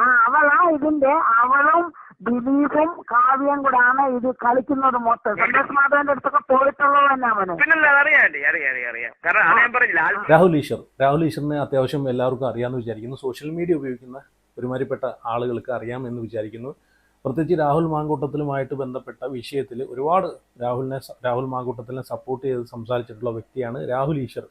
ആ അവളാ ഇതിന്റെ അവളും ദിലീപും കാവ്യം കൂടാണ് ഇത് കളിക്കുന്നത് മൊത്തം. സന്തോഷ് മാധവന്റെ അടുത്തൊക്കെ പോയിട്ടുള്ളത് തന്നെ അവന്. രാഹുൽ ഈശ്വർ. രാഹുൽ ഈശ്വറിനെ അത്യാവശ്യം എല്ലാവർക്കും അറിയാമെന്ന് വിചാരിക്കുന്നു. സോഷ്യൽ മീഡിയ ഉപയോഗിക്കുന്ന ഒരുമാതിരിപ്പെട്ട ആളുകൾക്ക് അറിയാം എന്ന് വിചാരിക്കുന്നു. പ്രത്യേകിച്ച് രാഹുൽ മാങ്കൂട്ടത്തിലുമായിട്ട് ബന്ധപ്പെട്ട വിഷയത്തിൽ ഒരുപാട് രാഹുലിനെ രാഹുൽ മാങ്കൂട്ടത്തിനെ സപ്പോർട്ട് ചെയ്ത് സംസാരിച്ചിട്ടുള്ള വ്യക്തിയാണ് രാഹുൽ ഈശ്വർ.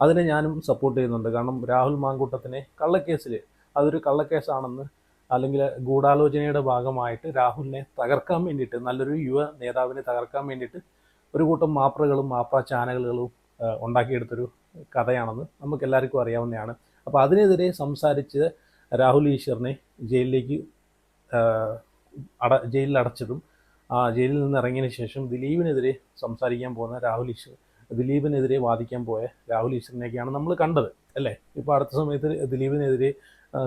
അതിനെ ഞാനും സപ്പോർട്ട് ചെയ്യുന്നുണ്ട്. കാരണം രാഹുൽ മാങ്കൂട്ടത്തിനെ കള്ളക്കേസിൽ അതൊരു കള്ളക്കേസാണെന്ന് അല്ലെങ്കിൽ ഗൂഢാലോചനയുടെ ഭാഗമായിട്ട് രാഹുലിനെ തകർക്കാൻ വേണ്ടിയിട്ട് നല്ലൊരു യുവ നേതാവിനെ തകർക്കാൻ വേണ്ടിയിട്ട് ഒരു കൂട്ടം മാപ്രകളും മാപ്ര ചാനലുകളും ഉണ്ടാക്കിയെടുത്തൊരു കഥയാണെന്ന് നമുക്ക് എല്ലാവർക്കും അറിയാവുന്നതാണ്. അപ്പോൾ അതിനെതിരെ സംസാരിച്ച് രാഹുൽ ഈശ്വറിനെ ജയിലിലേക്ക് അട ജയിലിൽ അടച്ചതും ആ ജയിലിൽ നിന്ന് ഇറങ്ങിയതിന് ശേഷം ദിലീപിനെതിരെ സംസാരിക്കാൻ പോകുന്ന രാഹുൽ ഈശ്വർ ദിലീപിനെതിരെ വാദിക്കാൻ പോയ രാഹുൽ ഈശ്വറിനെയൊക്കെയാണ് നമ്മൾ കണ്ടത് അല്ലേ? ഇപ്പോൾ അടുത്ത സമയത്ത് ദിലീപിനെതിരെ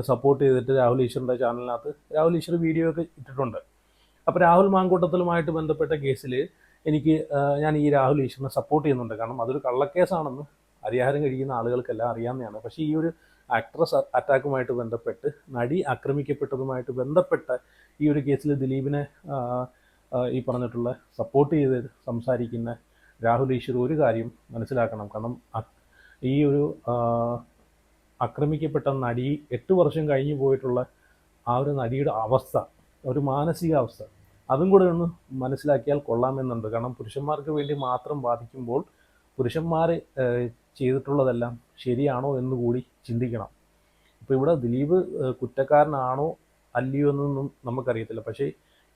സപ്പോർട്ട് ചെയ്തിട്ട് രാഹുൽ ഈശ്വറിന്റെ ചാനലിനകത്ത് രാഹുൽ ഈശ്വർ വീഡിയോ ഒക്കെ ഇട്ടിട്ടുണ്ട്. അപ്പോൾ രാഹുൽ മാങ്കൂട്ടത്തിലുമായിട്ട് ബന്ധപ്പെട്ട കേസിൽ എനിക്ക് ഞാൻ ഈ രാഹുൽ ഈശ്വറിനെ സപ്പോർട്ട് ചെയ്യുന്നുണ്ട്. കാരണം അതൊരു കള്ളക്കേസാണെന്ന് അരിഹാരം കഴിക്കുന്ന ആളുകൾക്കെല്ലാം അറിയാവുന്നതാണ്. പക്ഷേ ഈ ഒരു ആക്ട്രസ് അറ്റാക്കുമായിട്ട് ബന്ധപ്പെട്ട് നടി ആക്രമിക്കപ്പെട്ടതുമായിട്ട് ബന്ധപ്പെട്ട ഈ ഒരു കേസിൽ ദിലീപിനെ ഈ പറഞ്ഞിട്ടുള്ള സപ്പോർട്ട് ചെയ്ത് സംസാരിക്കുന്ന രാഹുൽ ഈശ്വർ ഒരു കാര്യം മനസ്സിലാക്കണം. കാരണം ഈ ഒരു ആക്രമിക്കപ്പെട്ട നടി എട്ട് വർഷം കഴിഞ്ഞു പോയിട്ടുള്ള ആ ഒരു നടിയുടെ അവസ്ഥ ഒരു മാനസികാവസ്ഥ അതും കൂടെ ഒന്ന് മനസ്സിലാക്കിയാൽ കൊള്ളാമെന്നുണ്ട്. കാരണം പുരുഷന്മാർക്ക് വേണ്ടി മാത്രം ബാധിക്കുമ്പോൾ പുരുഷന്മാർ ചെയ്തിട്ടുള്ളതെല്ലാം ശരിയാണോ എന്ന് കൂടി ചിന്തിക്കണം. ഇപ്പോൾ ഇവിടെ ദിലീപ് കുറ്റക്കാരനാണോ അല്ലയോ എന്നൊന്നും നമുക്കറിയത്തില്ല. പക്ഷേ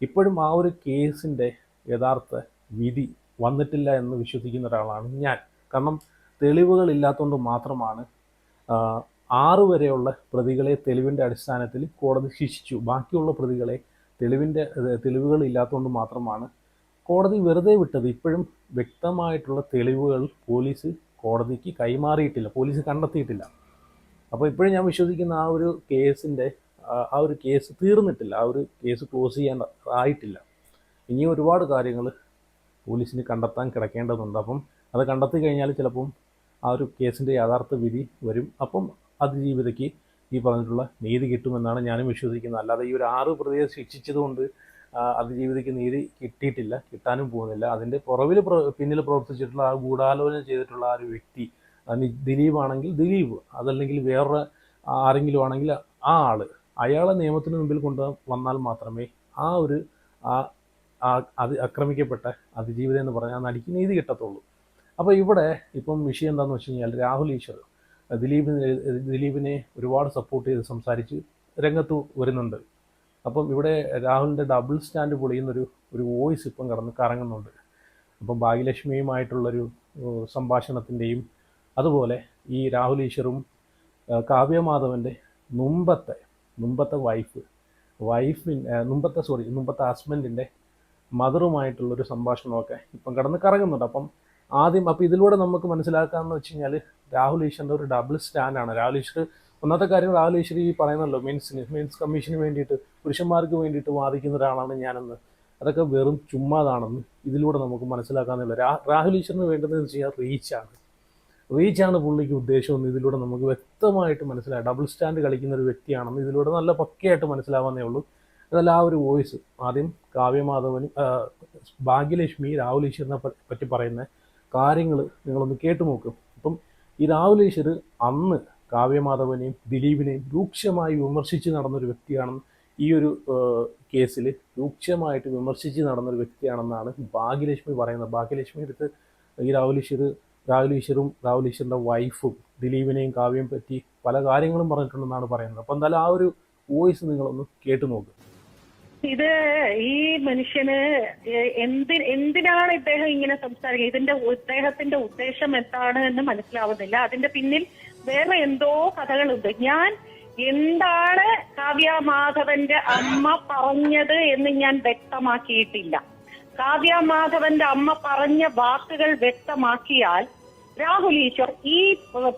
ഇപ്പോഴും ആ ഒരു കേസിന്റെ യഥാർത്ഥ വിധി വന്നിട്ടില്ല എന്ന് വിശ്വസിക്കുന്ന ഒരാളാണ് ഞാൻ. കാരണം തെളിവുകൾ ഇല്ലാത്തതുകൊണ്ട് മാത്രമാണ് ആറ് വരെയുള്ള പ്രതികളെ തെളിവിന്റെ അടിസ്ഥാനത്തിൽ കോടതി ശിക്ഷിച്ചു. ബാക്കിയുള്ള പ്രതികളെ തെളിവിന്റെ തെളിവുകൾ ഇല്ലാത്തതുകൊണ്ട് മാത്രമാണ് കോടതി വെറുതെ വിട്ടത്. ഇപ്പോഴും വ്യക്തമായിട്ടുള്ള തെളിവുകൾ പോലീസ് കോടതിക്ക് കൈമാറിയിട്ടില്ല. പോലീസ് കണ്ടെത്തിയിട്ടില്ല. അപ്പോൾ ഇപ്പോഴും ഞാൻ വിശ്വസിക്കുന്ന ആ ഒരു കേസിന്റെ ആ ഒരു കേസ് തീർന്നിട്ടില്ല. ആ ഒരു കേസ് ക്ലോസ് ചെയ്യാൻ ആയിട്ടില്ല. ഇനി ഒരുപാട് കാര്യങ്ങൾ പോലീസിന് കണ്ടെത്താൻ കിടക്കേണ്ടതുണ്ട്. അപ്പം അത് കണ്ടെത്തി കഴിഞ്ഞാൽ ചിലപ്പം ആ ഒരു കേസിന്റെ യഥാർത്ഥ വിധി വരും. അപ്പം അതിജീവിതയ്ക്ക് ഈ പറഞ്ഞിട്ടുള്ള നീതി കിട്ടുമെന്നാണ് ഞാനും വിശ്വസിക്കുന്നത്. അല്ലാതെ ഈ ഒരു ആറ് പ്രതിയെ ശിക്ഷിച്ചതുകൊണ്ട് അതിജീവിതയ്ക്ക് നീതി കിട്ടിയിട്ടില്ല കിട്ടാനും പോകുന്നില്ല. അതിന്റെ പുറവിൽ പിന്നിൽ പ്രവർത്തിച്ചിട്ടുള്ള ആ ഗൂഢാലോചന ചെയ്തിട്ടുള്ള ആ ഒരു വ്യക്തി ദിലീപ് ആണെങ്കിൽ ദിലീപ് അതല്ലെങ്കിൽ വേറെ ആരെങ്കിലും ആണെങ്കിൽ ആ ആൾ അയാളെ നിയമത്തിന് മുമ്പിൽ കൊണ്ട് വന്നാൽ മാത്രമേ ആ ഒരു അത് ആക്രമിക്കപ്പെട്ട അതിജീവിതം എന്ന് പറഞ്ഞാൽ നടിക്ക് നീതി കിട്ടത്തുള്ളൂ. അപ്പോൾ ഇവിടെ ഇപ്പം വിഷയം എന്താണെന്ന് വെച്ച് കഴിഞ്ഞാൽ രാഹുൽ ഈശ്വർ ദിലീപിനെ ദിലീപിനെ ഒരുപാട് സപ്പോർട്ട് ചെയ്ത് സംസാരിച്ച് രംഗത്ത് വരുന്നുണ്ട്. അപ്പം ഇവിടെ രാഹുലിന്റെ ഡബിൾ സ്റ്റാൻഡ് പൊളിയുന്നൊരു ഒരു വോയിസ് ഇപ്പം കടന്ന് കറങ്ങുന്നുണ്ട്. അപ്പം ഭാഗ്യലക്ഷ്മിയുമായിട്ടുള്ളൊരു സംഭാഷണത്തിന്റെയും അതുപോലെ ഈ രാഹുൽ ഈശ്വറും കാവ്യമാധവന്റെ മുമ്പത്തെ മുമ്പത്തെ വൈഫ് വൈഫിൻ മുമ്പത്തെ സോറി മുമ്പത്തെ ഹസ്ബൻഡിന്റെ മദറുമായിട്ടുള്ളൊരു സംഭാഷണമൊക്കെ ഇപ്പം കടന്ന് കറങ്ങുന്നുണ്ട്. അപ്പം ആദ്യം അപ്പം ഇതിലൂടെ നമുക്ക് മനസ്സിലാക്കാമെന്ന് വെച്ച് കഴിഞ്ഞാൽ രാഹുൽ ഈശ്വറിന്റെ ഒരു ഡബിൾ സ്റ്റാൻഡാണ് രാഹുൽ ഈശ്വർ ഒന്നാമത്തെ കാര്യം രാഹുൽ ഈശ്വർ ഈ പറയുന്നല്ലോ മെയിൻസിന് മെയിൻസ് കമ്മീഷന് വേണ്ടിയിട്ട് പുരുഷന്മാർക്ക് വേണ്ടിയിട്ട് വാദിക്കുന്ന ഒരാളാണ് ഞാനെന്ന്. അതൊക്കെ വെറും ചുമ്മാതാണെന്ന് ഇതിലൂടെ നമുക്ക് മനസ്സിലാക്കാമെന്നില്ല രാഹുൽ ഈശ്വറിന് വേണ്ടതെന്ന് വെച്ച് കഴിഞ്ഞാൽ റീച്ചാണ് റീച്ചാണ് പുള്ളിക്ക് ഉദ്ദേശമെന്ന് ഇതിലൂടെ നമുക്ക് വ്യക്തമായിട്ട് മനസ്സിലായി ഡബിൾ സ്റ്റാൻഡ് കളിക്കുന്ന ഒരു വ്യക്തിയാണെന്ന് ഇതിലൂടെ നല്ല പക്കയായിട്ട് മനസ്സിലാവാന്നേ ഉള്ളൂ. അതല്ല ആ ഒരു വോയിസ് ആദ്യം കാവ്യമാധവനും ഭാഗ്യലക്ഷ്മി രാഹുൽ ഈശ്വറിനെ പറ്റി പറയുന്ന കാര്യങ്ങൾ നിങ്ങളൊന്ന് കേട്ടു നോക്കും ഈ രാഹുൽ ഈശ്വർ അന്ന് കാവ്യമാധവനെയും ദിലീപിനെയും രൂക്ഷമായി വിമർശിച്ച് നടന്നൊരു വ്യക്തിയാണെന്ന് ഈ ഒരു കേസിൽ രൂക്ഷമായിട്ട് വിമർശിച്ച് നടന്നൊരു വ്യക്തിയാണെന്നാണ് ഭാഗ്യലക്ഷ്മി പറയുന്നത്. ഭാഗ്യലക്ഷ്മി അടുത്ത് ഈ രാഹുൽ ഈശ്വർ രാഹുൽ ഈശ്വറും രാഹുൽ ഈശ്വറിന്റെ വൈഫും ദിലീപിനെയും കാവ്യം പറ്റി പല കാര്യങ്ങളും പറഞ്ഞിട്ടുണ്ടെന്നാണ് പറയുന്നത്. അപ്പോൾ എന്തായാലും ആ ഒരു വോയിസ് നിങ്ങളൊന്ന് കേട്ടു നോക്ക്. ഇത് ഈ മനുഷ്യന് എന്തി എന്തിനാണ് ഇദ്ദേഹം ഇങ്ങനെ സംസാരിക്കുന്നത്? ഇതിന്റെ ഇദ്ദേഹത്തിന്റെ ഉദ്ദേശം എന്താണ് എന്ന് മനസ്സിലാവുന്നില്ല. അതിന്റെ പിന്നിൽ വേറെ എന്തോ കഥകളുണ്ട്. ഞാൻ എന്താണ് കാവ്യ മാധവന്റെ അമ്മ പറഞ്ഞത് എന്ന് ഞാൻ വ്യക്തമാക്കിയിട്ടില്ല. കാവ്യ മാധവന്റെ അമ്മ പറഞ്ഞ വാക്കുകൾ വ്യക്തമാക്കിയാൽ രാഹുൽ ഈശ്വർ ഈ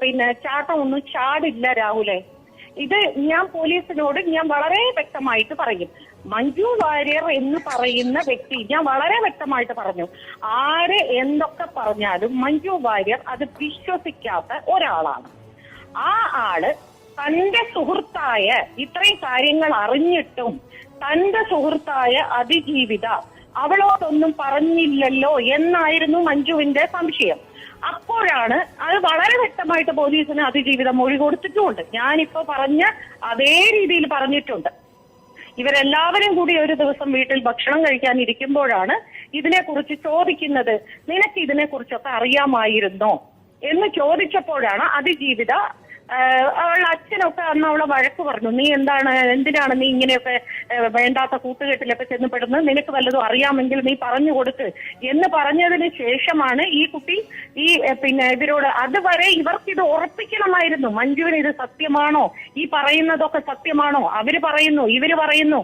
പിന്നെ ചാട്ടം ഒന്നും ചാടില്ല രാഹുലെ. ഇത് ഞാൻ പോലീസിനോട് ഞാൻ വളരെ വ്യക്തമായിട്ട് പറയും. മഞ്ജു വാര്യർ എന്ന് പറയുന്ന വ്യക്തി ഞാൻ വളരെ വ്യക്തമായിട്ട് പറഞ്ഞു. ആര് എന്തൊക്കെ പറഞ്ഞാലും മഞ്ജു വാര്യർ അത് വിശ്വസിക്കാത്ത ഒരാളാണ്. ആ ആൾ തന്റെ സുഹൃത്തായ ഇത്രയും കാര്യങ്ങൾ അറിഞ്ഞിട്ടും തന്റെ സുഹൃത്തായ അതിജീവിത അവളോടൊന്നും പറഞ്ഞില്ലല്ലോ എന്നായിരുന്നു മഞ്ജുവിന്റെ സംശയം. അപ്പോഴാണ് അത് വളരെ വ്യക്തമായിട്ട് പോലീസിന് അതിജീവിതം മൊഴി കൊടുത്തിട്ടുമുണ്ട് ഞാനിപ്പോ പറഞ്ഞ അതേ രീതിയിൽ പറഞ്ഞിട്ടുണ്ട്. ഇവരെല്ലാവരും കൂടി ഒരു ദിവസം വീട്ടിൽ ഭക്ഷണം കഴിക്കാൻ ഇരിക്കുമ്പോഴാണ് ഇതിനെക്കുറിച്ച് ചോദിക്കുന്നത്. നിനക്ക് ഇതിനെക്കുറിച്ചൊക്കെ അറിയാമായിരുന്നോ? എന്ന് ചോദിച്ചപ്പോഴാണ് അതിജീവിത അവളുടെ അച്ഛനൊക്കെ അന്ന് അവളെ വഴക്ക് പറഞ്ഞു. നീ എന്താണ് എന്തിനാണ് നീ ഇങ്ങനെയൊക്കെ വേണ്ടാത്ത കൂട്ടുകെട്ടിലൊക്കെ ചെന്നപ്പെടുന്നത്? നിനക്ക് വല്ലതും അറിയാമെങ്കിൽ നീ പറഞ്ഞു കൊടുക്ക്. എന്ന് പറഞ്ഞതിന് ശേഷമാണ് ഈ കുട്ടി ഈ പിന്നെ ഇവരോട് അതുവരെ ഇവർക്ക് ഇത് ഉറപ്പിക്കണമായിരുന്നു. മഞ്ജുവിന് ഇത് സത്യമാണോ? ഈ പറയുന്നതൊക്കെ സത്യമാണോ? അവർ പറയുന്നു ഇവർ പറയുന്നു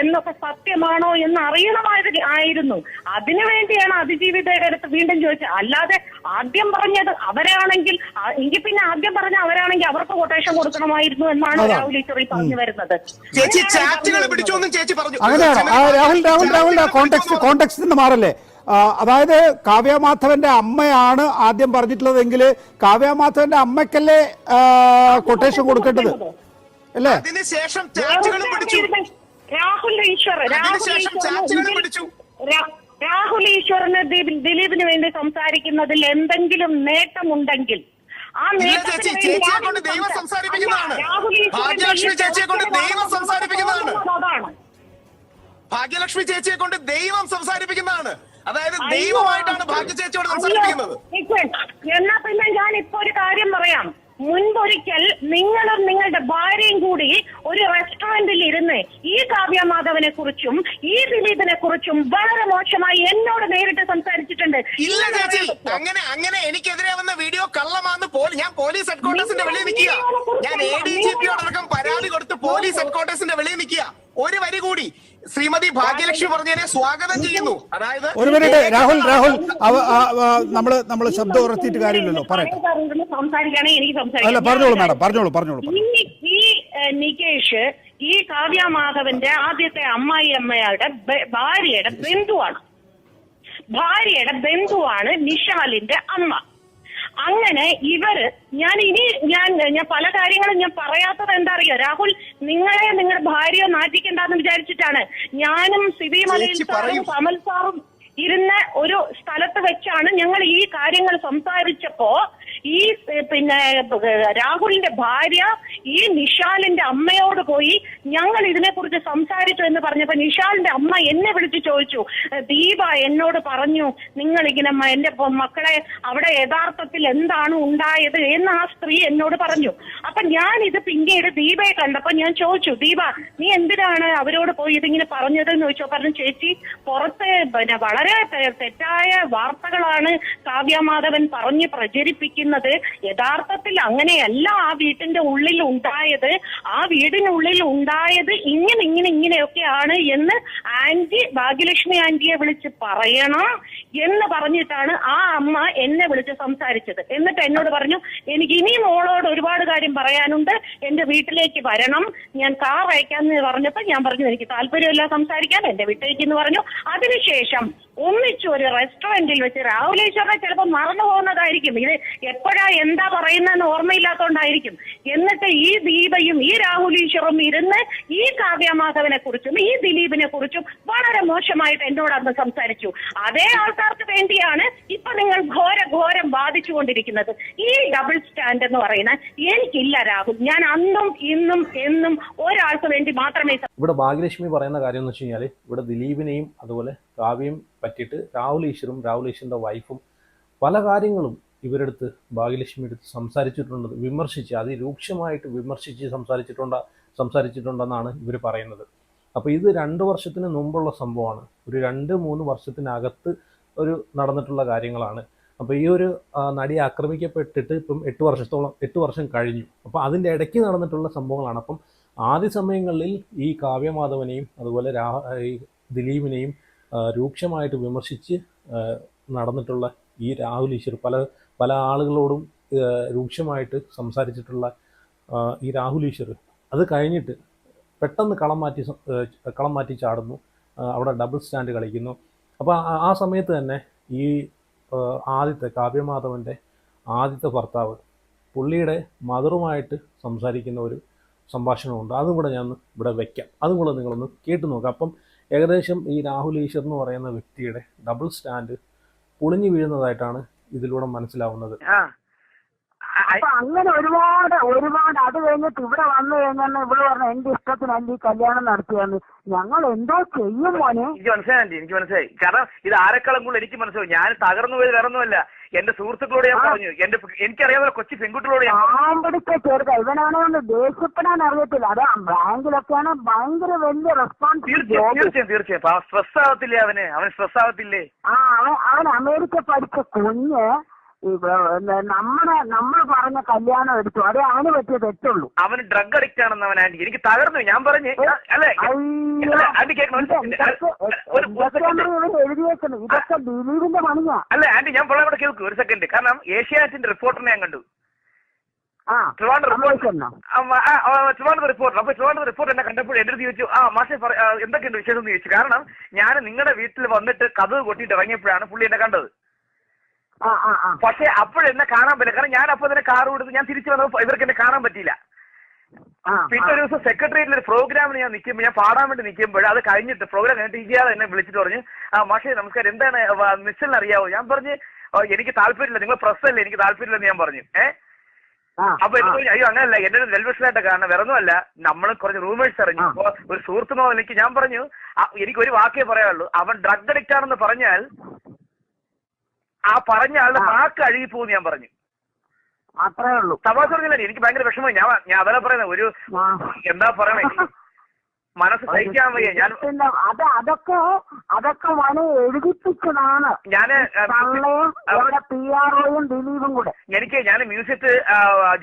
എന്നൊക്കെ സത്യമാണോ എന്ന് അറിയണമായിരുന്നു ആയിരുന്നു. അതിനു വേണ്ടിയാണ് അതിജീവിതയുടെ അടുത്ത് വീണ്ടും ചോദിച്ചത്. അല്ലാതെ ആദ്യം പറഞ്ഞത് അവരാണെങ്കിൽ എങ്കിൽ പിന്നെ ആദ്യം പറഞ്ഞ അവരാണെങ്കിൽ അവർക്ക് കൊട്ടേഷൻ കൊടുക്കണമായിരുന്നു എന്നാണ് രാഹുൽ ഈശ്വറി പറഞ്ഞു വരുന്നത്. ചേച്ചി ചാറ്റുകൾ പറഞ്ഞത്. ചേച്ചി പറഞ്ഞു. ആ, രാഹുൽ രാഹുൽ രാഹുൽ കോണ്ടെക്സ്റ്റ് കോണ്ടെക്സ്റ്റ് നിന്ന് മാറല്ലേ? അതായത് കാവ്യമാധവന്റെ അമ്മയാണ് ആദ്യം പറഞ്ഞിട്ടുള്ളതെങ്കിൽ കാവ്യമാധവന്റെ അമ്മയ്ക്കല്ലേ കൊട്ടേഷൻ കൊടുക്കേണ്ടത്? അല്ലേ? അതിനുശേഷം രാഹുൽ ഈശ്വർ രാഹുൽ ഈശ്വറിന് രാഹുൽ ദിലീപിന് വേണ്ടി സംസാരിക്കുന്നതിൽ എന്തെങ്കിലും നേട്ടമുണ്ടെങ്കിൽ ആ നേട്ടത്തിന് രാഹുൽ ഭാഗ്യലക്ഷ്മി ചേച്ചിയെ കൊണ്ട് ദൈവം സംസാരിപ്പിക്കുന്നതാണ്. അതാണ്. ഭാഗ്യലക്ഷ്മി ചേച്ചിയെ കൊണ്ട് ദൈവം സംസാരിപ്പിക്കുന്നതാണ്. അതായത് ദൈവമായിട്ടാണ് ഭാഗ്യ ചേച്ചിയോട്. സംസാരിപ്പിക്കുന്നത്. എന്നാ പിന്നെ ഞാൻ ഇപ്പൊ ഒരു കാര്യം പറയാം. മുൻപൊരിക്കൽ നിങ്ങളും നിങ്ങളുടെ ഭാര്യയും കൂടി ഒരു റെസ്റ്റോറന്റിൽ ഇരുന്ന് ഈ കാവ്യ മാധവനെ കുറിച്ചും ഈ ദിലീപിനെ കുറിച്ചും വളരെ മോശമായി എന്നോട് നേരിട്ട് സംസാരിച്ചിട്ടുണ്ട്. ഇല്ല ചേച്ചി. അങ്ങനെ അങ്ങനെ എനിക്കെതിരെ വന്ന വീഡിയോ കള്ളമാന്ന് ഞാൻ പോലീസ് ഹെഡ്ക്വാർട്ടേഴ്സിന്റെ വെളിയിൽ നിൽക്കുക. ഞാൻ എ ഡി ജി പിയോടക്കം പരാതി കൊടുത്ത് പോലീസ് ഹെഡ്ക്വാർട്ടേഴ്സിന്റെ വെളിയിൽ നിൽക്കുക. ഒരു വരി കൂടി. ശ്രീമതി ഭാഗ്യലക്ഷ്മി പറഞ്ഞതിനെ സ്വാഗതം ചെയ്യുന്നു. അതായത് ഒരു മിനിറ്റ് രാഹുൽ രാഹുൽ നമ്മൾ നമ്മൾ ശബ്ദം ഉറച്ചിട്ട് കാര്യമില്ലല്ലോ പറയട്ടെ. സംസാരിക്കാനേ എനിക്ക് അല്ല സംസാരിക്കാം പറഞ്ഞോളൂ മാഡം പറഞ്ഞോളൂ പറഞ്ഞോളൂ. ഈ നികേഷ് ഈ കാവ്യ മാധവന്റെ ആദ്യത്തെ അമ്മായി അമ്മയുടെ ഭാര്യയുടെ ബന്ധുവാണ്. ഭാര്യയുടെ ബന്ധുവാണ് നിഷാലിന്റെ അമ്മ. അങ്ങനെ ഇവർ ഞാൻ ഇനി ഞാൻ ഞാൻ പല കാര്യങ്ങളും ഞാൻ പറയാത്തത് എന്താ അറിയോ? രാഹുൽ നിങ്ങളെ ഭാര്യയെ നാറ്റിക്കണ്ടെന്ന് വിചാരിച്ചിട്ടാണ് ഞാനും സിബി മലയിൽ സാറും. കമൽ സാറും ഇരുന്ന ഒരു സ്ഥലത്ത് വെച്ചാണ് ഞങ്ങൾ ഈ കാര്യങ്ങൾ സംസാരിച്ചപ്പോ ഈ പിന്നെ രാഹുലിന്റെ ഭാര്യ ഈ നിഷാലിന്റെ അമ്മയോട് പോയി ഞങ്ങൾ ഇതിനെക്കുറിച്ച് സംസാരിച്ചു എന്ന് പറഞ്ഞപ്പോൾ നിഷാലിന്റെ അമ്മ എന്നെ വിളിച്ച് ചോദിച്ചു ദീപ എന്നോട് പറഞ്ഞു നിങ്ങൾ ഇങ്ങനെ എന്റെ മക്കളെ അവിടെ യഥാർത്ഥത്തിൽ എന്താണ് ഉണ്ടായത്? എന്ന് ആ സ്ത്രീ എന്നോട് പറഞ്ഞു. അപ്പൊ ഞാൻ ഇത് പിന്നീട് ദീപയെ കണ്ടപ്പോ ഞാൻ ചോദിച്ചു ദീപ നീ എന്തിനാണ് അവരോട് പോയി ഇതിങ്ങനെ പറഞ്ഞത് എന്ന് ചോദിച്ചോ പറഞ്ഞു ചേച്ചി പുറത്ത് പിന്നെ വളരെ തെറ്റായ വാർത്തകളാണ് കാവ്യമാധവൻ പറഞ്ഞ് പ്രചരിപ്പിക്കുന്നത്. യഥാർത്ഥത്തിൽ അങ്ങനെയല്ല ആ വീട്ടിന്റെ ഉള്ളിൽ ഉണ്ടായത്. ആ വീടിനുള്ളിൽ ഉണ്ടായത് ഇങ്ങനെ ഇങ്ങനെ ഇങ്ങനെയൊക്കെയാണ് എന്ന് ആന്റി ഭാഗ്യലക്ഷ്മി ആന്റിയെ വിളിച്ച് പറയണം എന്ന് പറഞ്ഞിട്ടാണ് ആ അമ്മ എന്നെ വിളിച്ച് സംസാരിച്ചത്. എന്നിട്ട് എന്നോട് പറഞ്ഞു എനിക്ക് ഇനി മോളോട് ഒരുപാട് കാര്യം പറയാനുണ്ട്. എന്റെ വീട്ടിലേക്ക് വരണം. ഞാൻ കാർ അയക്കാന്ന് പറഞ്ഞപ്പോ ഞാൻ പറഞ്ഞു എനിക്ക് താല്പര്യമില്ല സംസാരിക്കാൻ. എന്റെ വീട്ടിലേക്ക് എന്ന് പറഞ്ഞു. അതിനുശേഷം ഒന്നിച്ചു ഒരു റെസ്റ്റോറന്റിൽ വെച്ച് രാഹുലേശ്വരനെ ചിലപ്പോൾ മറന്നു പോകുന്നതായിരിക്കും. ഇത് എപ്പോഴാ എന്താ പറയുന്നതെന്ന് ഓർമ്മയില്ലാത്തോണ്ടായിരിക്കും. എന്നിട്ട് ഈ ദീപയും ഈ രാഹുലീശ്വറും ഇരുന്ന് ഈ കാവ്യമാധവനെ കുറിച്ചും ഈ ദിലീപിനെ കുറിച്ചും വളരെ മോശമായിട്ട് എന്നോട് അന്ന് സംസാരിച്ചു. അതേ ആൾക്കാർക്ക് വേണ്ടിയാണ് ഇപ്പൊ നിങ്ങൾ ഘോര ഘോരം ബാധിച്ചുകൊണ്ടിരിക്കുന്നത് ഈ ഡബിൾ സ്റ്റാൻഡ് എന്ന് പറയുന്ന എനിക്കില്ല രാഹുൽ. ഞാൻ അന്നും ഇന്നും എന്നും ഒരാൾക്ക് വേണ്ടി മാത്രമേ ഇവിടെ ഭാഗ്യലക്ഷ്മി പറയുന്ന കാര്യം എന്ന് വെച്ച് കഴിഞ്ഞാൽ ഇവിടെ ദിലീപിനെയും അതുപോലെ കാവ്യയും പറ്റിയിട്ട് രാഹുൽ ഈശ്വറും രാഹുൽ ഈശ്വറിന്റെ വൈഫും പല കാര്യങ്ങളും ഇവരെടുത്ത് ഭാഗ്യലക്ഷ്മി എടുത്ത് സംസാരിച്ചിട്ടുണ്ട് വിമർശിച്ച് അതിരൂക്ഷമായിട്ട് വിമർശിച്ച് സംസാരിച്ചിട്ടുണ്ട് സംസാരിച്ചിട്ടുണ്ടെന്നാണ് ഇവർ പറയുന്നത്. അപ്പോൾ ഇത് രണ്ട് വർഷത്തിന് മുമ്പുള്ള സംഭവമാണ്. ഒരു രണ്ട് മൂന്ന് വർഷത്തിനകത്ത് ഒരു നടന്നിട്ടുള്ള കാര്യങ്ങളാണ്. അപ്പോൾ ഈ ഒരു നടി ആക്രമിക്കപ്പെട്ടിട്ട് ഇപ്പം എട്ട് വർഷത്തോളം എട്ട് വർഷം കഴിഞ്ഞു. അപ്പോൾ അതിന്റെ ഇടയ്ക്ക് നടന്നിട്ടുള്ള സംഭവങ്ങളാണ്. അപ്പം ആദ്യ സമയങ്ങളിൽ ഈ കാവ്യമാധവനെയും അതുപോലെ രാ ഈ ദിലീപിനെയും രൂക്ഷമായിട്ട് വിമർശിച്ച് നടന്നിട്ടുള്ള ഈ രാഹുൽ ഈശ്വർ പല പല ആളുകളോടും രൂക്ഷമായിട്ട് സംസാരിച്ചിട്ടുള്ള ഈ രാഹുൽ ഈശ്വർ അത് കഴിഞ്ഞിട്ട് പെട്ടെന്ന് കളം മാറ്റി കളം മാറ്റി ചാടുന്നു. അവിടെ ഡബിൾ സ്റ്റാൻഡ് കളിക്കുന്നു. അപ്പോൾ ആ- സമയത്ത് തന്നെ ഈ ആദ്യത്തെ കാവ്യമാധവന്റെ ആദ്യത്തെ ഭർത്താവ് പുള്ളിയുടെ മദറുമായിട്ട് സംസാരിക്കുന്ന ഒരു സംഭാഷണമുണ്ട്. അതും കൂടെ ഞാൻ ഇവിടെ വയ്ക്കാം അതും കൂടെ നിങ്ങളൊന്ന് കേട്ടു നോക്കാം. അപ്പം ഏകദേശം ഈ രാഹുൽ ഈശ്വർ എന്ന് പറയുന്ന വ്യക്തിയുടെ ഡബിൾ സ്റ്റാൻഡ് പൊളിഞ്ഞു വീഴുന്നതായിട്ടാണ് ഇതിലൂടെ മനസ്സിലാവുന്നത്. അപ്പൊ അങ്ങനെ ഒരുപാട് ഒരുപാട് അത് കഴിഞ്ഞിട്ട് ഇവിടെ വന്നു കഴിഞ്ഞാൽ ഇവിടെ പറഞ്ഞ എന്റെ ഇഷ്ടത്തിന് എന്റെ ഈ കല്യാണം നടത്തിയാണ് ഞങ്ങൾ എന്തോ ചെയ്യും മോനെ. എനിക്ക് മനസ്സിലായി എനിക്ക് മനസ്സിലായി. കാരണം ഇത് ആരെക്കാളും കൂടുതൽ എനിക്ക് മനസ്സിലാവും. ഞാൻ തകർന്നു പോയത് വേറെ ഒന്നുമല്ല എന്റെ സുഹൃത്തുക്കളോട് ഞാൻ പറഞ്ഞു. എന്റെ എനിക്കറിയാവുന്ന കൊച്ചു പെൺകുട്ടികളോട് ഞാൻ. പാമ്പടിച്ച ചെറുത ഇവനാണെ ഒന്ന് ദേഷ്യപ്പെടാൻ അറിയത്തില്ല. അത് ബാങ്കിലൊക്കെയാണ് ഭയങ്കര വലിയ റെസ്പോൺസ് തീർച്ചയായും തീർച്ചയായും തീർച്ചയായും. സ്ട്രെസ് ആവത്തില്ലേ അവന്? അവൻ സ്ട്രെസ് ആവത്തില്ലേ? ആ അവൻ അമേരിക്ക പഠിച്ച കുഞ്ഞ് നമ്മുടെ നമ്മൾ പറഞ്ഞ കല്യാണം എടുത്തു. അതേ അവന് പറ്റിയ തെറ്റുള്ളൂ. അവന് ഡ്രഗ് അഡിക്റ്റ് ആണെന്ന് അവൻ ആന്റി എനിക്ക് തകർന്നു. ഞാൻ പറഞ്ഞു അല്ലെ ഇത് ഇതൊക്കെ ദിലീപിന്റെ പണിയാ. അല്ല ആന്റി ഞാൻ പറയാൻ ഇവിടെ കേൾക്കും. ഒരു സെക്കൻഡ് കാരണം ഏഷ്യാനെറ്റിന്റെ റിപ്പോർട്ടറിനെ ഞാൻ കണ്ടു. ആ ട്രിവാൻഡ്രം റിപ്പോർട്ടർ അപ്പൊ ട്രിവാൻഡ്രം റിപ്പോർട്ട് എന്നെ കണ്ടപ്പോൾ എന്റെ ചോദിച്ചു ആ മാഷെ എന്തൊക്കെയുണ്ട് വിശേഷം? എന്ന് ചോദിച്ചു. കാരണം ഞാൻ നിങ്ങളുടെ വീട്ടിൽ വന്നിട്ട് കഥ കൊട്ടിയിട്ട് ഇറങ്ങിയപ്പോഴാണ് പുള്ളി എന്നെ കണ്ടത്. പക്ഷെ അപ്പോഴെന്നെ കാണാൻ പറ്റില്ല. കാരണം ഞാൻ അപ്പൊ തന്നെ കാർ കൊടുത്ത് ഞാൻ തിരിച്ചു വന്നപ്പോൾ ഇവർക്ക് എന്നെ കാണാൻ പറ്റിയില്ല. പിന്നെ ഒരു ദിവസം സെക്രട്ടേറിയറ്റിൽ ഒരു പ്രോഗ്രാമിന് ഞാൻ നിൽക്കുമ്പോൾ ഞാൻ പാടാൻ വേണ്ടി നിൽക്കുമ്പോൾ അത് കഴിഞ്ഞിട്ട് പ്രോഗ്രാം കഴിഞ്ഞിട്ട് ഇയാൾ എന്നെ വിളിച്ചിട്ട് പറഞ്ഞു ആ മാഷേ നമസ്കാരം. എന്താണ് മിസ്സിൽ അറിയാവോ? ഞാൻ പറഞ്ഞു എനിക്ക് താല്പര്യമില്ല. നിങ്ങൾ പ്രസ് അല്ലേ എനിക്ക് താല്പര്യമില്ലെന്ന് ഞാൻ പറഞ്ഞു. ഏഹ് അപ്പൊ എനിക്ക് അയ്യോ അങ്ങനല്ല. എന്റെ ഒരു നെൽവിഷനായിട്ട് കാരണം വേറെ ഒന്നുമല്ല. നമ്മൾ കുറച്ച് റൂമേഴ്സ് അറിഞ്ഞു. അപ്പൊ ഒരു സുഹൃത്തുമോ എനിക്ക് ഞാൻ പറഞ്ഞു എനിക്ക് ഒരു വാക്കേ പറയാനുള്ളൂ. അവൻ ഡ്രഗ് അഡിക്റ്റ് ആണെന്ന് പറഞ്ഞാൽ ആ പറഞ്ഞ ആളുടെ വാക്ക് നാക്ക് അഴുകി പോകും ഞാൻ പറഞ്ഞു. അത്രേ ഉള്ളൂ. തമാശ പറഞ്ഞില്ല എനിക്ക് ഭയങ്കര വിഷമമായി. ഞാൻ ഞാൻ അതല്ല പറയുന്നത് ഒരു എന്താ പറയണേ? മനസ്സ് സഹിക്കാൻ വയ്യ. ഞാൻ അത് അതൊക്കെ അതൊക്കെ മോനെ എഴുതിപ്പിച്ചതാണ്. ഞാൻ പി ആർഒയും ദിലീപും കൂടെ. എനിക്ക് ഞാൻ മ്യൂസിയത്ത്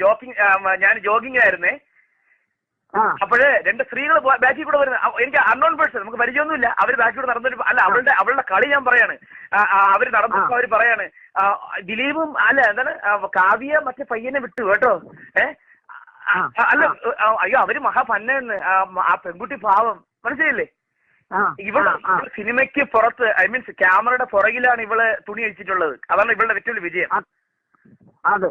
ജോക്കിങ് ഞാൻ ജോഗിംഗ് ആ അപ്പോഴ് രണ്ട് സ്ത്രീകൾ ബാക്കിൽ കൂടെ വരുന്നത് എനിക്ക് അൺനോൺ പേഴ്സൺ നമുക്ക് പരിചയമൊന്നുമില്ല. അവർ ബാക്കിൽ കൂടെ നടന്നൊരു അല്ല അവളുടെ അവളുടെ കളി ഞാൻ പറയാണ്. അവർ നടന്നു നടന്നപ്പോ അവർ പറയാണ് ദിലീപും അല്ല എന്താണ് കാവ്യ മറ്റേ പയ്യനെ വിട്ടു കേട്ടോ? ഏ? അല്ല അയ്യോ അവർ മഹാപന്നെന്ന് ആ പെൺകുട്ടി പാവം. മനസ്സിലായില്ലേ? ആ. ഇവൾ സിനിമയ്ക്ക് പുറത്ത് ഐ മീൻസ് ക്യാമറയുടെ പുറകിലാണ് ഇവൾ തുണി അഴിച്ചിട്ടുള്ളത്. അതാണ് ഇവളുടെ ഏറ്റവും വിജയം. അതെ.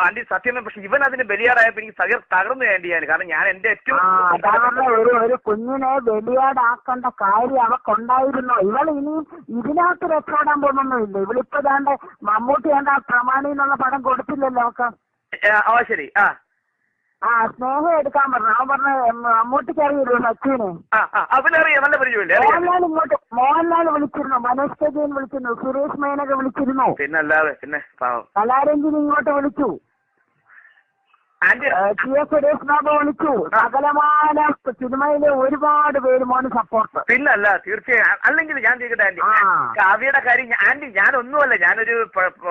ആന്റി സത്യം പക്ഷെ ഇവൻ അതിന് ബലിയാടായപ്പോ എനിക്ക് തകർ തകർന്നു ആന്റി ഞാൻ കാരണം ഞാൻ എന്റെ ഏറ്റവും ഒരു ഒരു കുഞ്ഞിനെ ബലിയാടാക്കേണ്ട കാര്യം അവക്കുണ്ടായിരുന്നു. ഇവൾ ഇനിയും ഇതിനകത്ത് രക്ഷപ്പെടാൻ പോകുന്നൊന്നുമില്ല. ഇവളിപ്പോ ദാണ്ട് മമ്മൂട്ടി ഏണ്ട പ്രമാണി എന്നുള്ള പടം കൊടുത്തില്ലല്ലോ അവക്ക്? ആ ശരി. ആ. ആ സ്നേഹം എടുക്കാൻ പറഞ്ഞു. അവൻ പറഞ്ഞ മമ്മൂട്ടിക്ക് അറിയില്ലേ സച്ചിനെ അവനറിയാം നല്ല പരിചയമില്ലേ? മോഹൻലാൽ ഇങ്ങോട്ട് മോഹൻലാൽ വിളിച്ചിരുന്നു? മനോജ് കജയൻ വിളിച്ചിരുന്നു? സുരേഷ് മേനക വിളിച്ചിരുന്നു? പിന്നെ അല്ലാതെ പിന്നെ കലാരഞ്ജിനി ഇങ്ങോട്ട് വിളിച്ചു. സുരേഷ് ബാബു വിളിച്ചു. സകലമാന സിനിമയിലെ ഒരുപാട് പേര് മോന് സപ്പോർട്ട് പിന്നല്ല തീർച്ചയായും. അല്ലെങ്കിൽ ഞാൻ ചോദിക്കട്ടെ ആന്റി. കാവ്യയുടെ കാര്യം ആന്റി ഞാൻ ഒന്നുമല്ല ഞാനൊരു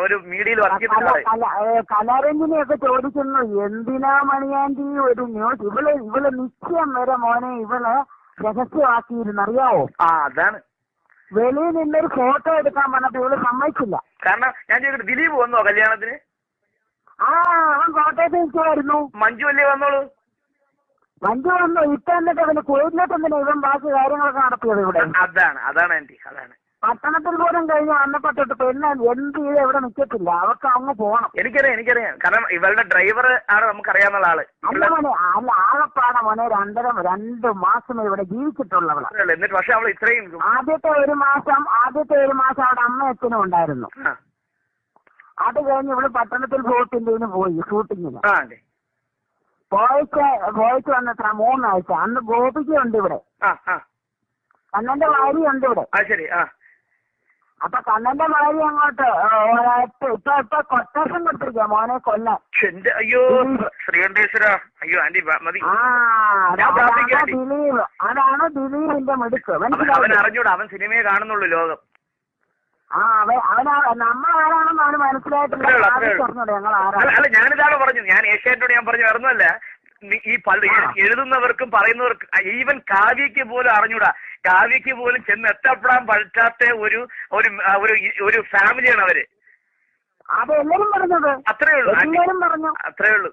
ഒരു മീഡിയയിൽ വർക്ക് കലാരഞ്ജിനെ കലാരഞ്ജിനിയൊക്കെ ചോദിക്കുന്നു എന്തിനാ മണിയാന്റി ഒരു ന്യൂസ് ഇവൾ ഇവൾ നിശ്ചയം വരെ മോനെ ഇവൾ രഹസ്യമാക്കിയിരുന്നു. അറിയാവോ? ആ അതാണ്. വെളിയിൽ നിന്നൊരു ഫോട്ടോ എടുക്കാൻ പറഞ്ഞപ്പോ ഇവൾ സമ്മതിച്ചില്ല. കാരണം ഞാൻ ചോദിക്കട്ടെ ദിലീപ് വന്നോ കല്യാണത്തിന്? ആ അവൻ കോട്ടയത്ത് നിൽക്കുമായിരുന്നു മഞ്ജു അല്ലേ വന്നോളൂ? മഞ്ജു വന്നു. ഇപ്പൊ എന്നിട്ട് അവന് കുവൈറ്റിലോട്ട് എന്തിനാ ഇവൻ ബാക്കി കാര്യങ്ങളൊക്കെ നടത്തിയത് ഇവിടെ. അതാണ് അതാണ് ആന്റി അതാണ്. പട്ടണത്തിൽ പോലും കഴിഞ്ഞ് വന്നപ്പോ തൊട്ട് പെണ്ണ് എന്ത് ചെയ്ത് എവിടെ നിൽക്കത്തില്ല അവർക്ക് അങ്ങ് പോണം. എനിക്കറിയാം എനിക്കറിയാം. കാരണം ഇവളുടെ ഡ്രൈവർ ആണ് നമുക്കറിയാവുന്ന ആൾ. അല്ല മോനെ അല്ല ആകപ്പാടെ മോനെ രണ്ടര രണ്ട് മാസം ഇവിടെ ജീവിച്ചിട്ടുള്ളവളാ. എന്നിട്ട് പക്ഷെ അവൾ ഇത്രയും ആദ്യത്തെ ഒരു മാസം ആദ്യത്തെ ഒരു മാസം അവിടെ അമ്മ അച്ഛനും ഉണ്ടായിരുന്നു അത് കഴിഞ്ഞ് ഇവിടെ പട്ടണത്തിൽ ഷൂട്ടിങ്ങിന് പോയി ഷൂട്ടിങ്ങിന്. പോയിട്ട് പോയിച്ച് വന്നത്ര മൂന്നാഴ്ച. അന്ന് ഗോപിക്ക് ഉണ്ട് ഇവിടെ. ആ ആ. കണ്ണന്റെ ഭാര്യ ഉണ്ട് ഇവിടെ. ശരി അപ്പൊ കണ്ണന്റെ ഭാര്യ അങ്ങോട്ട് ഇപ്പൊ ഇപ്പൊ കൊട്ടേഷൻ കൊടുത്തിരിക്കുക മോനെ കൊല്ല അയ്യോ ശ്രീകണ്ഠേശ്വര. ആന്റി മതി. ദിലീപ്. അതാണ് ദിലീപിന്റെ മിടുക്ക്. അവൻ അവൻ അവൻ സിനിമയെ കാണുന്നുള്ളൂ ലോകം. ആ അവൻ ആരാണെന്ന് അവന് മനസ്സിലായിട്ടില്ല. ഞങ്ങൾ അല്ല ഞാനിതാണ് പറഞ്ഞു ഞാൻ ഏഷ്യാനോട് ഞാൻ പറഞ്ഞു വരുന്നല്ല ഈ പള്ളി എഴുതുന്നവർക്കും പറയുന്നവർക്കും ഈവൻ കാവ്യക്ക് പോലും അറിഞ്ഞൂടാ. കാവ്യക്ക് പോലും ചെന്ന് എത്തപ്പെടാൻ പറ്റാത്ത ഒരു ഒരു ഒരു ഫാമിലിയാണ് അവർ. അത് എല്ലാരും പറഞ്ഞത്. അത്രേ ഉള്ളൂ. എല്ലാരും പറഞ്ഞു. അത്രേ ഉള്ളൂ.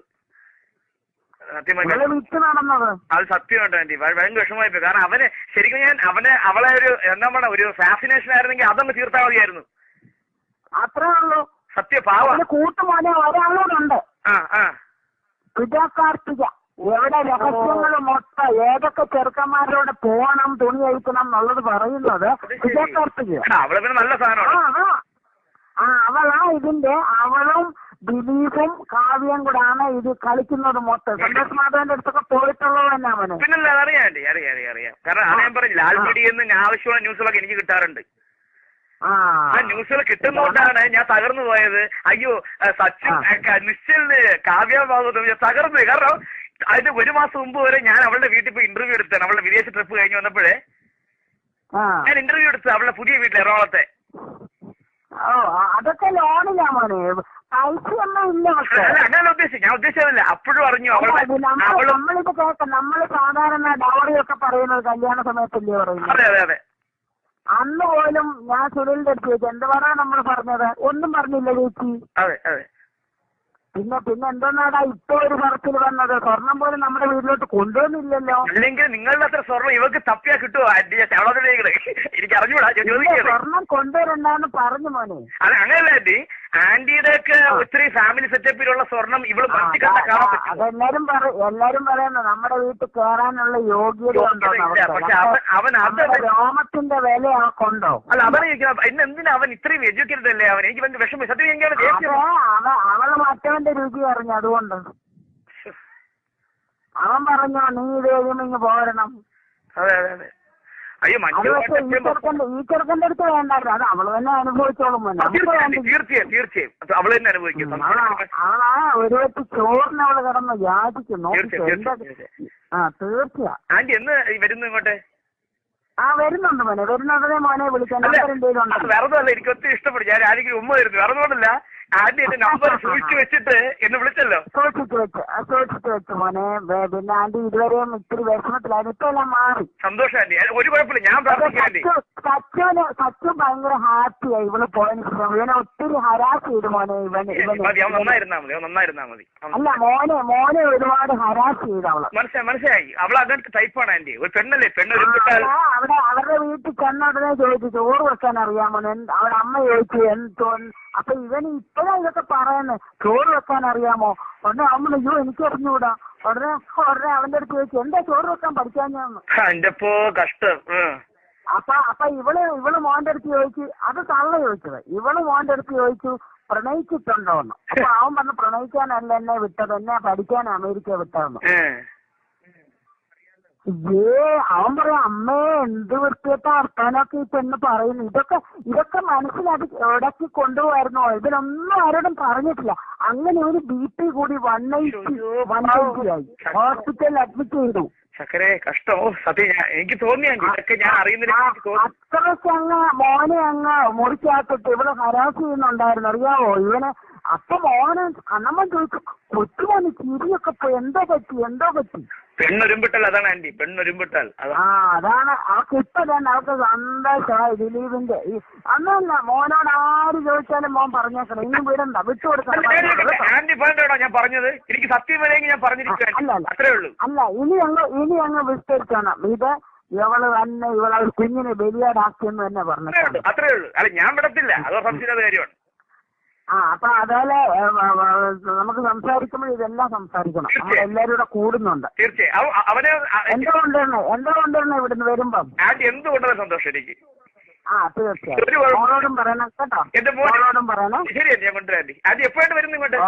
അത് സത്യമായിട്ട് ആന്റി. ഭയങ്കര വിഷമമായി പോയി. കാരണം അവന് ശരിക്കും ഞാൻ അവനെ അവളെ ഒരു എന്താ പറയുക ഒരു ഫാസിനേഷൻ ആയിരുന്നെങ്കിൽ അതങ്ങ് തീർത്താൽ മതിയായിരുന്നു. അത്രേ ഉള്ളൂ. സത്യ പാവ അതിന് കൂട്ടുമോനെ ഒരാളോടുണ്ട്. ആ ഇവിടെ രഹസ്യങ്ങൾ കാർത്തിക എവിടെ രഹസ്യങ്ങൾ മൊത്തം ഏതൊക്കെ ചെറുക്കന്മാരോട് പോകണം തുണി അയക്കണം എന്നുള്ളത് പറയുന്നത് കൃതാകാർത്തിക ആ, അവൾ ഇതിന്റെ അവളും ദിലീപും കാവ്യം കൂടാണ് ഇത് കളിക്കുന്നത് മൊത്തം. സന്തോഷ് മാധവന്റെ അടുത്തൊക്കെ പോയിട്ടുള്ളത് തന്നെ അവന്. പിന്നല്ല അറിയാം അറിയാം അറിയാം കാരണം അറിയാൻ ഞാൻ പറഞ്ഞില്ല ആവശ്യമുള്ള ന്യൂസുകളൊക്കെ എനിക്ക് കിട്ടാറുണ്ട്. ആ. ന്യൂസുകൾ കിട്ടുന്നോണ്ടാണ് ഞാൻ തകർന്നു പോയത്. അയ്യോ സച്ചിൻ നിശ്ചലിന് കാവ്യമാകുന്നു ഞാൻ തകർന്നു. കാരണം അതിന് ഒരു മാസം മുമ്പ് വരെ ഞാൻ അവളുടെ വീട്ടിൽ പോയി ഇന്റർവ്യൂ എടുത്താണ്. അവളുടെ വിദേശ ട്രിപ്പ് കഴിഞ്ഞ് വന്നപ്പോഴേ ഞാൻ ഇന്റർവ്യൂ എടുത്തു അവളുടെ പുതിയ വീട്ടിൽ എറണാകുളത്തെ. അതൊക്കെ ലോണിലാ മോനെ. അങ്ങനെ ഉദ്ദേശിച്ചു ഞാൻ ഉദ്ദേശിച്ചതല്ല. അപ്പോഴും അറിഞ്ഞു നമ്മളിപ്പോ കേൾക്കാം. നമ്മൾ സാധാരണ ഡൗറി ഒക്കെ പറയുന്നത് കല്യാണ സമയത്തല്ലേ പറയുന്നത്. അതെ അതെ അതെ. അന്ന് പോലും ഞാൻ സുനിലിന്റെ അടുത്ത് ചോദിച്ചു എന്താ പറയാ നമ്മൾ പറഞ്ഞത്? ഒന്നും പറഞ്ഞില്ല ചേച്ചി. അതെ അതെ. പിന്നെ പിന്നെ എന്തോന്നാടാ ഇപ്പൊ ഒരു പറച്ചിൽ വന്നത്? സ്വർണം പോലും നമ്മുടെ വീട്ടിലോട്ട് കൊണ്ടുവന്നില്ലല്ലോ. അല്ലെങ്കിൽ നിങ്ങളുടെ അത്ര സ്വർണം ഇവർക്ക് തപ്പിയാ കിട്ടുമോ ചവളത്തിലേക്ക് എനിക്ക് അറിഞ്ഞൂടാ സ്വർണം കൊണ്ടുവരണ്ടെന്ന് പറഞ്ഞു മോനെ. അല്ല അങ്ങനെയല്ല ആന്റി. ആന്റിയുടെ ഒക്കെ ഒത്തിരി ഫാമിലി സെറ്റപ്പിലുള്ള സ്വർണം ഇവൾ എല്ലാരും എല്ലാരും പറയുന്നു നമ്മുടെ വീട്ടിൽ കേറാനുള്ള യോഗ്യത. പക്ഷെ അവൻ- അത് രോമത്തിന്റെ വില കൊണ്ടോ അല്ല അവനെ ഇന്ന് എന്തിനാ അവൻ ഇത്രയും എഡ്യൂക്കേറ്റഡ് അല്ലേ അവൻ? എനിക്ക് വിഷമം. സത്യം അവ അവൾ മറ്റവന്റെ രുചി അറിഞ്ഞു അതുകൊണ്ട്. അവൻ പറഞ്ഞോ നീ ഇത് കഴിയുമ്പോ ഇങ്ങ് പോരണം. അതെ അതെ അതെ. അയ്യോ ഈ ചെറുക്കന്റെ ഈ ചെറുക്കന്റെ അടുത്ത് വേണ്ടായിരുന്നു അത് അവൾ തന്നെ അനുഭവിച്ചോളും തീർച്ചയായും തീർച്ചയായും തീർച്ചയായും. അവൾ തന്നെ അനുഭവിക്കും. അവളാ ഒരു ചോറിന് അവൾ കിടന്ന് ആ തീർച്ചയാ ആന്റി എന്ന് വരുന്നു ഇങ്ങോട്ട്? ആ വരുന്നുണ്ട് മോനെ. വരുന്നുടനെ മോനെ വിളിക്കാൻ അല്ല എനിക്ക് ഒത്തിരി ഇഷ്ടപ്പെട്ടു. ഞാൻ ആരെങ്കിലും ഉമ്മ വരുന്നു. വേറെ ഒന്നുകൊണ്ടല്ല ആന്റി എന്റെ നമ്പർ സൂക്ഷിച്ചു വെച്ചിട്ട് എന്നെ വിളിച്ചല്ലോ. സൂക്ഷിച്ചു വെച്ച് സൂക്ഷിച്ചു വെച്ച് മോനെ. പിന്നെ ആന്റി ഇതുവരെയും ഇത്തിരി വിഷമത്തിലായിരുന്നു ഇപ്പൊ എല്ലാം മാറി. സന്തോഷം ആന്റി. ഒരു കുഴപ്പമില്ല. ഞാൻ സച്ചുവിന് സച്ചു ഭയങ്കര ഹാപ്പിയായി ഇവൾ പോയതിന് ശേഷം ഇവനെ ഒത്തിരി ഹരാസ് ചെയ്തു മോനെ ഇവന് അല്ല മോനെ മോനെ ഒരുപാട് ഹരാസ് ചെയ്തു അവൾ. മനസ്സിലായി മനസ്സിലായി. അവൾ അങ്ങനത്തെ ടൈപ്പാണ് ആന്റി. ഒരു പെണ്ണല്ലേ? പെണ്ണ് ആ, അവിടെ അവരുടെ വീട്ടിൽ ചെന്ന ഉടനെ ചോദിച്ചു ചോറ് വെക്കാൻ അറിയാമോ അവിടെ അമ്മ ചോദിച്ചു എന്തോ അപ്പൊ ഇവന് ഇപ്പഴാ ഇതൊക്കെ പറയുന്നത്. ചോറ് വെക്കാൻ അറിയാമോ? ഉടനെ അമ്മ അയ്യോ എനിക്ക് അറിഞ്ഞുകൂടാ ഉടനെ ഉടനെ അവന്റെ അടുത്ത് ചോദിച്ചു എന്താ ചോറ് വെക്കാൻ പഠിക്കാൻ ഞാൻ കഷ്ടം. അപ്പൊ അപ്പൊ ഇവൾ ഇവൾ മോന്റെ അടുത്ത് ചോദിച്ചു അത് തള്ള ചോദിച്ചത്. ഇവൾ മോന്റെ അടുത്ത് ചോദിച്ചു പ്രണയിച്ചിട്ടുണ്ടോന്ന് അപ്പൊ അവൻ പറഞ്ഞു പ്രണയിക്കാനല്ല എന്നെ വിട്ടത്. എന്നെ പഠിക്കാൻ അമേരിക്ക വിട്ടതെന്ന്. ഏ അവൻ പറയും അമ്മേ എന്ത് വൃത്തിയത്തെ വർത്താനൊക്കെ ഈ പെണ്ണ് പറയുന്നു? ഇതൊക്കെ ഇതൊക്കെ മനസ്സിലാക്കി ഇടയ്ക്ക് കൊണ്ടുപോകായിരുന്നോ ഇതിനൊന്നും ആരോടും പറഞ്ഞിട്ടില്ല. അങ്ങനെ ഒരു ബി പി കൂടി വൺ എയ്റ്റി വൺ എയ്റ്റി ആയി. ഹോസ്പിറ്റലിൽ അഡ്മിറ്റ് ചെയ്തു. ചക്കരെ കഷ്ടോ. സത്യം എനിക്ക് തോന്നി ആന്റി ഇതൊക്കെ ഞാൻ അറിയുന്നില്ല അത്രയ്ക്ക് അങ്ങ് മോനെ അങ്ങ് മുറിക്കകത്തിട്ട് ഇവിടെ ഹരാസ് ചെയ്യുന്നുണ്ടായിരുന്നു. അറിയാവോ? ഇവനെ അപ്പൊ മോനെ അന്നമ്മ ചോദിച്ചു കൊച്ചുമോന് ചിരിയൊക്കെ പോയി എന്തോ പറ്റി? എന്തോ പറ്റി? പെണ്ണൊരുമ്പിട്ടൽ അതാണ് ആന്റി പെണ്ണൊരുമ്പിട്ടൽ. ആ അതാണ്. ആ തന്നെ അവൾക്ക് സന്തോഷമായി ദിലീപിന്റെ ഈ അന്നല്ല മോനോട് ആര് ചോദിച്ചാലും മോൻ പറഞ്ഞേക്കണം. ഇനി വിടണ്ട വിട്ടുകൊടുക്കണം ആന്റി പറഞ്ഞോടാ ഞാൻ പറഞ്ഞത് എനിക്ക് സത്യം വരെയെങ്കിൽ ഞാൻ പറഞ്ഞിരിക്കും അല്ല, ഇനി അങ്ങ് ഇനി അങ്ങ് വിസ്തരിക്കണം. ഇത് ഇവൾ തന്നെ ഇവളെ കുഞ്ഞിനെ ബലിയാടാക്കിയെന്ന് തന്നെ പറഞ്ഞു അത്രേ ഉള്ളൂ അല്ല ഞാൻ വിടത്തില്ല. അത് സംശയമില്ലാത്ത കാര്യമാണ്. ആ അപ്പൊ അതുപോലെ നമുക്ക് സംസാരിക്കുമ്പോൾ ഇതെല്ലാം സംസാരിക്കണം. നമ്മൾ എല്ലാരും ഇവിടെ കൂടുന്നുണ്ട്. തീർച്ചയായും. എന്തോ കൊണ്ടുവരണേ എന്തോ കൊണ്ടുവരണേ ഇവിടുന്ന് വരുമ്പം. എന്ത് സന്തോഷം എനിക്ക്? ആ തീർച്ചയായും. മോളോടും പറയണം കേട്ടോ. ഓരോടും മോളോടും പറയണം. ശരി ഞാൻ എപ്പോഴാണ് വരുന്നത് ഇങ്ങോട്ട്?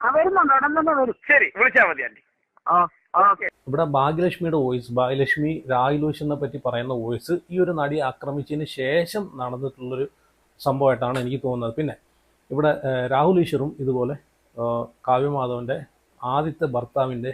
ആ വരുന്നുണ്ട് ഉടൻ തന്നെ വരും. ശരി വിളിച്ചാൽ മതി ആന്റി. ഓക്കെ ഇവിടെ ഭാഗ്യലക്ഷ്മിയുടെ വോയിസ് ഭാഗ്യലക്ഷ്മി രാഗിലോഷനെ പറ്റി പറയുന്ന വോയിസ് ഈ ഒരു നടി ആക്രമിച്ചതിന് ശേഷം നടന്നിട്ടുള്ളൊരു സംഭവമായിട്ടാണ് എനിക്ക് തോന്നുന്നത്. പിന്നെ ഇവിടെ രാഹുൽ ഈശ്വറും ഇതുപോലെ കാവ്യമാധവന്റെ ആദ്യത്തെ ഭർത്താവിന്റെ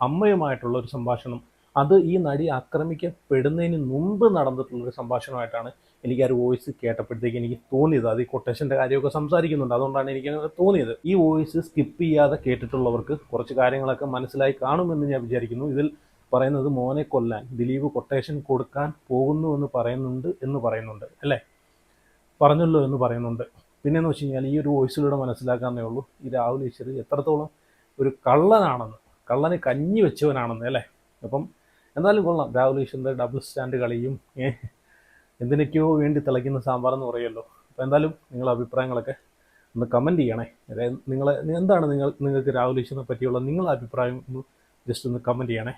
അമ്മയുമായിട്ടുള്ള ഒരു സംഭാഷണം അത് ഈ നടി ആക്രമിക്കപ്പെടുന്നതിന് മുമ്പ് നടന്നിട്ടുള്ളൊരു സംഭാഷണമായിട്ടാണ് എനിക്ക് ആ ഒരു വോയിസ് കേട്ടപ്പോഴത്തേക്ക് എനിക്ക് തോന്നിയത്. അത് ഈ കൊട്ടേഷന്റെ കാര്യമൊക്കെ സംസാരിക്കുന്നുണ്ട്. അതുകൊണ്ടാണ് എനിക്ക് അങ്ങനെ തോന്നിയത്. ഈ വോയിസ് സ്കിപ്പ് ചെയ്യാതെ കേട്ടിട്ടുള്ളവർക്ക് കുറച്ച് കാര്യങ്ങളൊക്കെ മനസ്സിലായി കാണുമെന്ന് ഞാൻ വിചാരിക്കുന്നു. ഇതിൽ പറയുന്നത് മോനെ കൊല്ലാൻ ദിലീപ് കൊട്ടേഷൻ കൊടുക്കാൻ പോകുന്നു എന്ന് പറയുന്നുണ്ട് എന്ന് പറയുന്നുണ്ട്. അല്ലേ? പറഞ്ഞല്ലോ എന്ന് പറയുന്നുണ്ട്. പിന്നെന്ന് വെച്ച് കഴിഞ്ഞാൽ ഈ ഒരു വോയിസിലൂടെ മനസ്സിലാക്കാന്നേ ഉള്ളൂ. ഈ രാഹുൽ ഈശ്വർ എത്രത്തോളം ഒരു കള്ളനാണെന്ന് കള്ളന് കഞ്ഞി വെച്ചവനാണെന്ന് അല്ലേ? അപ്പം എന്നാലും കൊള്ളാം. രാഹുൽ ഈശ്വറിന്റെ ഡബിൾ സ്റ്റാൻഡ് കളിയും എന്തിനൊക്കെയോ വേണ്ടി തിളയ്ക്കുന്ന സാമ്പാർ എന്ന് പറയുമല്ലോ. അപ്പോൾ എന്തായാലും നിങ്ങളുടെ അഭിപ്രായങ്ങളൊക്കെ ഒന്ന് കമന്റ് ചെയ്യണേ. അതായത് നിങ്ങൾ എന്താണ് നിങ്ങൾ നിങ്ങൾക്ക് രാഹുൽ ഈശ്വറിനെ പറ്റിയുള്ള നിങ്ങളുടെ അഭിപ്രായം ഒന്ന് ജസ്റ്റ് ഒന്ന് കമന്റ് ചെയ്യണേ.